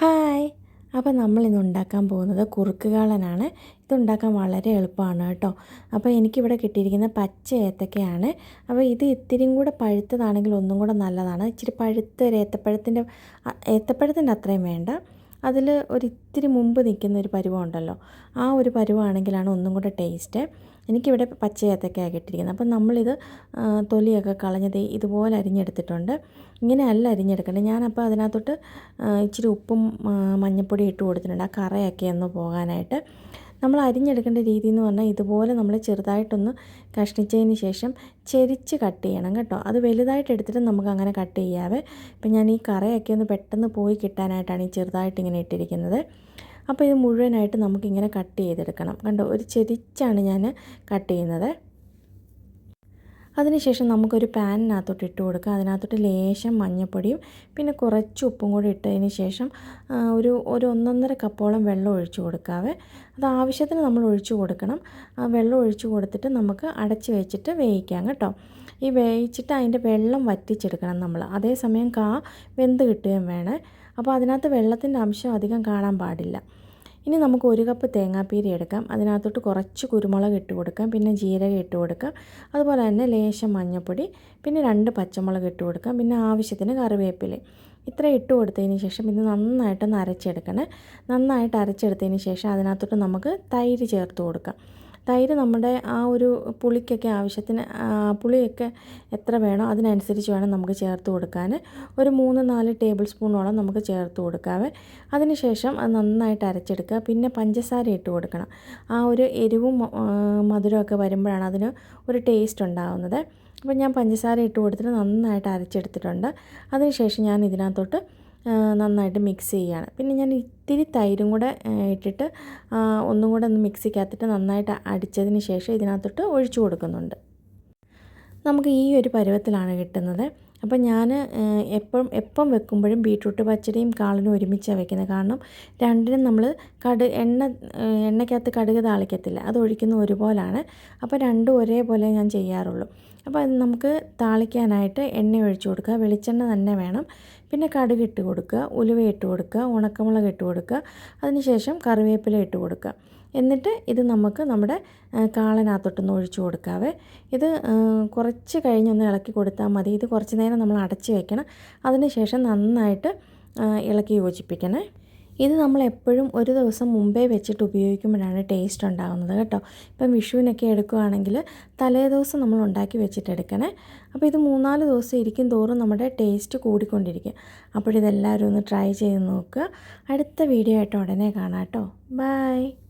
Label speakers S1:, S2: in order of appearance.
S1: Hi. അപ്പോൾ നമ്മൾ ഇന്ന് ഉണ്ടാക്കാൻ പോകുന്നത് കുറുക്ക് കാളനാണ് ഇതുണ്ടാക്കാൻ വളരെ എളുപ്പമാണ് കേട്ടോ. അപ്പോൾ എനിക്കിവിടെ കിട്ടിയിരിക്കുന്ന പച്ച ഏത്തക്കയാണ്. അപ്പോൾ ഇത് ഇത്തിരിയും കൂടെ പഴുത്തതാണെങ്കിൽ ഒന്നും കൂടെ നല്ലതാണ്. ഇച്ചിരി പഴുത്ത ഒരു ഏത്തപ്പഴത്തിന്റെ ഏത്തപ്പഴത്തിന്റെ അത്രയും വേണ്ട. അതിൽ ഒരിത്തിരി മുമ്പ് നിൽക്കുന്ന ഒരു പരുവമുണ്ടല്ലോ. ആ ഒരു പരുവാണെങ്കിലാണ് ഒന്നും കൂടെ ടേസ്റ്റ്. എനിക്കിവിടെ പച്ച ഏത്തക്കയാണ് കിട്ടിയിരിക്കുന്നത് അപ്പം നമ്മളിത് തൊലിയൊക്കെ കളഞ്ഞത് ഇതുപോലെ അരിഞ്ഞെടുത്തിട്ടുണ്ട്. ഇങ്ങനെ അല്ല അരിഞ്ഞെടുക്കേണ്ടത്. ഞാനപ്പോൾ അതിനകത്തോട്ട് ഇച്ചിരി ഉപ്പും മഞ്ഞൾപ്പൊടി ഇട്ട് കൊടുത്തിട്ടുണ്ട്. ആ കറയൊക്കെ ഒന്ന് പോകാനായിട്ട്. നമ്മൾ അരിഞ്ഞെടുക്കേണ്ട രീതി എന്ന് പറഞ്ഞാൽ ഇതുപോലെ നമ്മൾ ചെറുതായിട്ടൊന്ന് കഷ്ണിച്ചതിന് ശേഷം ചെരിച്ച് കട്ട് ചെയ്യണം കേട്ടോ. അത് വലുതായിട്ട് എടുത്തിട്ട് നമുക്ക് അങ്ങനെ കട്ട് ചെയ്യാവേ. ഇപ്പം ഞാൻ ഈ കറയൊക്കെ ഒന്ന് പെട്ടെന്ന് പോയി കിട്ടാനായിട്ടാണ് ഈ ചെറുതായിട്ട് ഇങ്ങനെ ഇട്ടിരിക്കുന്നത്. അപ്പോൾ ഇത് മുഴുവനായിട്ട് നമുക്കിങ്ങനെ കട്ട് ചെയ്തെടുക്കണം. കണ്ടോ? ഒരു ചെരിച്ചാണ് ഞാൻ കട്ട് ചെയ്യുന്നത്. അതിനുശേഷം നമുക്കൊരു പാനിനകത്തോട്ട് ഇട്ട് കൊടുക്കുക. അതിനകത്തോട്ട് ലേശം മഞ്ഞൾപ്പൊടിയും പിന്നെ കുറച്ച് ഉപ്പും കൂടി ഇട്ടതിന് ശേഷം ഒരു ഒരു ഒന്നൊന്നര കപ്പോളം വെള്ളം ഒഴിച്ചു കൊടുക്കാവേ. അത് ആവശ്യത്തിന് നമ്മൾ ഒഴിച്ചു കൊടുക്കണം. ആ വെള്ളം ഒഴിച്ചു കൊടുത്തിട്ട് നമുക്ക് അടച്ച് വെച്ചിട്ട് വേവിക്കാം കേട്ടോ. ഈ വേവിച്ചിട്ട് അതിന്റെ വെള്ളം വറ്റിച്ചെടുക്കണം നമ്മൾ. അതേസമയം കാ വെന്ത് കിട്ടുകയും വേണേ. അപ്പോൾ അതിനകത്ത് വെള്ളത്തിന്റെ അംശം അധികം കാണാൻ പാടില്ല. ഇനി നമുക്ക് ഒരു കപ്പ് തേങ്ങാപ്പീരി എടുക്കാം. അതിനകത്തോട്ട് കുറച്ച് കുരുമുളക് ഇട്ട് കൊടുക്കാം. പിന്നെ ജീരകം ഇട്ട് കൊടുക്കാം. അതുപോലെ തന്നെ ലേശം മഞ്ഞൾപ്പൊടി പിന്നെ രണ്ട് പച്ചമുളക് ഇട്ട് കൊടുക്കാം. പിന്നെ ആവശ്യത്തിന് കറിവേപ്പില. ഇത്ര ഇട്ട് കൊടുത്തതിന് ശേഷം ഇത് നന്നായിട്ടൊന്ന് അരച്ചെടുക്കണേ. നന്നായിട്ട് അരച്ചെടുത്തതിന് ശേഷം അതിനകത്തോട്ട് നമുക്ക് തൈര് ചേർത്ത് കൊടുക്കാം. തൈര് നമ്മുടെ ആ ഒരു പുളിക്കൊക്കെ ആവശ്യത്തിന് പുളിയൊക്കെ എത്ര വേണോ അതിനനുസരിച്ച് വേണം നമുക്ക് ചേർത്ത് കൊടുക്കാൻ. ഒരു മൂന്ന് നാല് ടേബിൾ സ്പൂണോളം നമുക്ക് ചേർത്ത് കൊടുക്കാവേ അതിനുശേഷം അത് നന്നായിട്ട് അരച്ചെടുക്കുക. പിന്നെ പഞ്ചസാര ഇട്ട് കൊടുക്കണം. ആ ഒരു എരിവും മധുരമൊക്കെ വരുമ്പോഴാണ് അതിന് ഒരു ടേസ്റ്റ് ഉണ്ടാകുന്നത് അപ്പോൾ ഞാൻ പഞ്ചസാര ഇട്ട് കൊടുത്തിട്ട് നന്നായിട്ട് അരച്ചെടുത്തിട്ടുണ്ട്. അതിനുശേഷം ഞാൻ ഇതിനകത്തോട്ട് നന്നായിട്ട് മിക്സ് ചെയ്യുകയാണ് പിന്നെ ഞാൻ ഇത്തിരി തൈരും കൂടെ ഇട്ടിട്ട് ഒന്നും കൂടെ ഒന്ന് മിക്സിക്കകത്തിട്ട് നന്നായിട്ട് അടിച്ചതിന് ശേഷം ഇതിനകത്തോട്ട് ഒഴിച്ചു കൊടുക്കുന്നുണ്ട്. നമുക്ക് ഈ ഒരു പരുവത്തിലാണ് കിട്ടുന്നത്. അപ്പം ഞാൻ എപ്പം എപ്പം വെക്കുമ്പോഴും ബീട്രൂട്ട് പച്ചടിയും കാളനും ഒരുമിച്ചാണ് വെക്കുന്നത് കാരണം രണ്ടിനും നമ്മൾ കടു എണ്ണ എണ്ണയ്ക്കകത്ത് കടുക് താളിക്കത്തില്ല. അത് ഒഴിക്കുന്ന ഒരുപോലാണ്. അപ്പോൾ രണ്ടും ഒരേപോലെ ഞാൻ ചെയ്യാറുള്ളൂ. അപ്പോൾ അത് നമുക്ക് താളിക്കാനായിട്ട് എണ്ണ ഒഴിച്ചു കൊടുക്കുക. വെളിച്ചെണ്ണ തന്നെ വേണം. പിന്നെ കടുക് ഇട്ട് കൊടുക്കുക. ഉലുവ ഇട്ട് കൊടുക്കുക. ഉണക്കമുളക് ഇട്ട് കൊടുക്കുക. അതിനുശേഷം കറിവേപ്പില ഇട്ട് കൊടുക്കുക. എന്നിട്ട് ഇത് നമുക്ക് നമ്മുടെ കാളനകത്തോട്ടൊന്ന് ഒഴിച്ചു കൊടുക്കാവേ. ഇത് കുറച്ച് കഴിഞ്ഞൊന്ന് ഇളക്കി കൊടുത്താൽ മതി. ഇത് കുറച്ച് നേരം നമ്മൾ അടച്ച് വെക്കണം. അതിനുശേഷം നന്നായിട്ട് ഇളക്കി യോജിപ്പിക്കണേ. ഇത് നമ്മൾ എപ്പോഴും ഒരു ദിവസം മുമ്പേ വെച്ചിട്ട് ഉപയോഗിക്കുമ്പോഴാണ് ടേസ്റ്റ് ഉണ്ടാകുന്നത് കേട്ടോ. ഇപ്പം വിഷുവിനൊക്കെ എടുക്കുകയാണെങ്കിൽ തലേ ദിവസം നമ്മൾ ഉണ്ടാക്കി വെച്ചിട്ട് എടുക്കണേ. അപ്പോൾ ഇത് മൂന്നാൽ ദിവസം ഇരിക്കും തോറും നമ്മുടെ ടേസ്റ്റ് കൂടിക്കൊണ്ടിരിക്കും. അപ്പോൾ ഇതെല്ലാവരും ഒന്ന് ട്രൈ ചെയ്ത് നോക്കുക. അടുത്ത വീഡിയോ ആയിട്ട് ഉടനെ കാണാം കേട്ടോ. ബൈ.